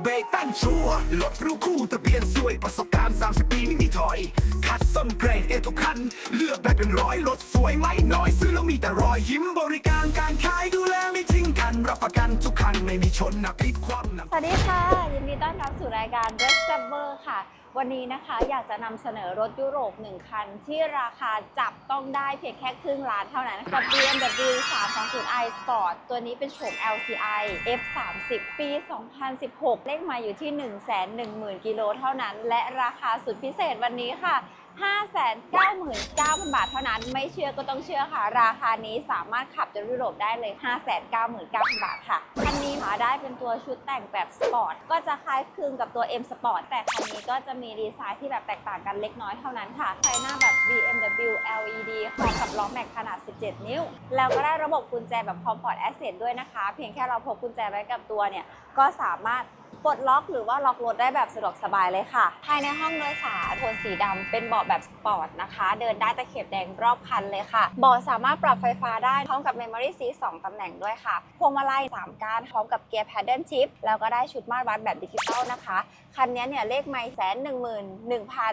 เบรกตั้งชัวร์รถรู้คู่ทะเบียนสวยประสบการณ์ 30 ปีไม่มีถอย คัดส้มเกรดเอทุกคัน เลือกได้เป็นร้อยรถสวยไม่น้อย ซื้อแล้วมีแต่รอยยิ้มบริการการขาย ประกันทุกคันไม่มีชนนะพลิกคว่ำนะสวัสดีค่ะ ยินดีต้อนรับสู่รายการ r e s t a b e r ค่ะ วันนี้นะคะอยากจะนำเสนอรถยุโรป 1 คัน ที่ราคาจับต้องได้เพียงแค่ครึ่งล้านเท่านั้นกับ BMW 320i Sport ตัวนี้เป็นโฉม LCI F30 ปี 2016 เลขมาอยู่ที่ 110,000 กิโลเท่านั้น และราคาสุดพิเศษวันนี้ค่ะ 599,000 บาทเท่านั้น ไม่เชื่อก็ต้องเชื่อค่ะ ราคานี้สามารถขับจนยุโรปได้เลย 599,000 บาทค่ะ คันนี้หาได้เป็นตัวชุดแต่งแบบสปอร์ต ก็จะคล้ายคลึงกับตัว M Sport แต่คันนี้ก็จะมีดีไซน์ที่แบบแตกต่างกันเล็กน้อยเท่านั้นค่ะไฟหน้าแบบ BMW LED พร้อมกับล้อแม็กขนาด 17 นิ้ว แล้วก็ได้ระบบกุญแจแบบ Comfort Access ด้วยนะคะ เพียงแค่เราพกกุญแจไว้กับตัวเนี่ยก็สามารถปลดล็อกหรือว่าล็อกรถได้แบบสะดวกสบายเลยค่ะ ภายในห้องโดยสารโทนสีดำเป็นเบาะแบบสปอร์ตนะคะ เดินได้ตะเข็บแดงรอบคันเลยค่ะ เบาะสามารถปรับไฟฟ้าได้พร้อมกับ Memory Seat 2ตำแหน่งด้วยค่ะ พวงมาลัย 3ก้านพร้อมกับเกียร์ Paddle Shift แล้วก็ได้ชุดมาตรวัดแบบดิจิตอลนะคะ คันนี้เนี่ยเลขไม่แสนหนึ่งหมื่นหนึ่งพัน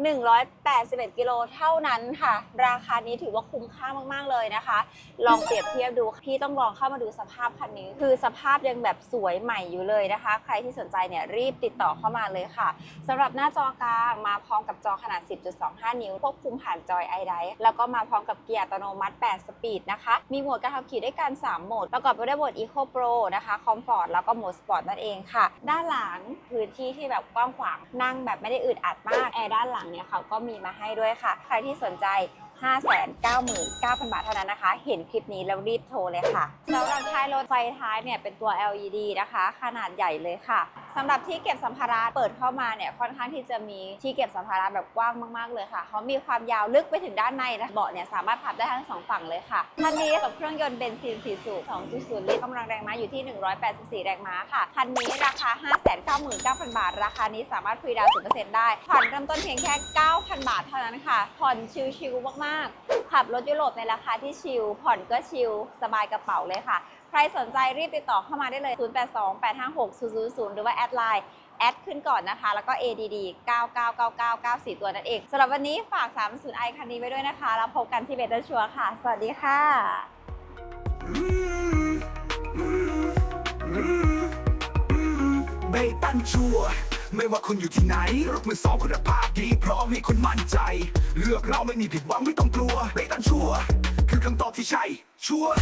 181 กิโลเท่านั้นค่ะ ราคานี้ถือว่าคุ้มค่ามากๆเลยนะคะ ลองเปรียบเทียบดูพี่ต้องลองเข้ามาดูสภาพคันนี้ คือสภาพยังแบบสวยใหม่อยู่เลยนะคะ ใครที่สนใจเนี่ยรีบติดต่อเข้ามาเลยค่ะสำหรับหน้าจอกลางมาพร้อมกับจอขนาด 10.25 นิ้วควบคุมผ่านจอย i d i แล้วก็มาพร้อมกับเกียร์อัตโนมัติ 8 สปีดนะคะ มีโหมดการขับขี่ด้วยกัน 3 โหมด ประกอบไปด้วยโหมด Eco Pro นะคะ Comfort แล้วก็โหมด Sport นั่นเองค่ะ ด้านหลังพื้นที่ที่แบบกว้างขวางนั่งแบบไม่ได้อึดอัดมากแอร์ด้านหลังเนี่ยเขาก็มีมาให้ด้วยค่ะ ใครที่สนใจ 599,000บาทเท่านั้นนะคะ เห็นคลิปนี้แล้วรีบโทรเลยค่ะสำหรับท้ายรถไฟท้ายเนี่ยเป็นตัว LED นะคะ ขนาดใหญ่เลยค่ะ สำหรับที่เก็บสัมภาระเปิดเข้ามาเนี่ยค่อนข้างที่จะมีที่เก็บสัมภาระแบบกว้างมาก ๆ เลยค่ะเขามีความยาวลึกไปถึงด้านในนะเบาะเนี่ยสามารถพับได้ทั้งสองฝั่งเลยค่ะคันนี้กับเครื่องยนต์เบนซิน4สูบ2.0 ลิตรกำลังแรงม้าอยู่ที่ 184 แรงม้าค่ะคันนี้ราคา 599,000 บาท ราคานี้สามารถฟรีดาวน์0%ได้ผ่อนเริ่มต้นเพียงแค่ 9,000 บาทเท่านั้นค่ะ ผ่อนชิลๆมากๆขับรถยุโรปในราคาที่ชิลผ่อนก็ชิลสบายกระเป๋าเลยค่ะ ใครสนใจรีบติดต่อเข้ามาได้เลย 0828560000 หรือว่าแอดไลน์แอดขึ้นก่อนนะคะ แล้วก็ ADD 999994 ตัวนั่นเองสำหรับวันนี้ฝาก 30i คันนี้ไว้ด้วยนะคะ แล้วพบกันที่เบตชัวร์ค่ะ สวัสดีค่ะ เบตันชัวร์ไม่ว่าคุณอยู่ที่ไหน รถมือสองคุณภาพดีพร้อมให้คุณมั่นใจ เลือกเราไม่มีผิดหวังไม่ต้องกลัว เบตันชัวร์คือคำตอบที่ใช่ ชัวร์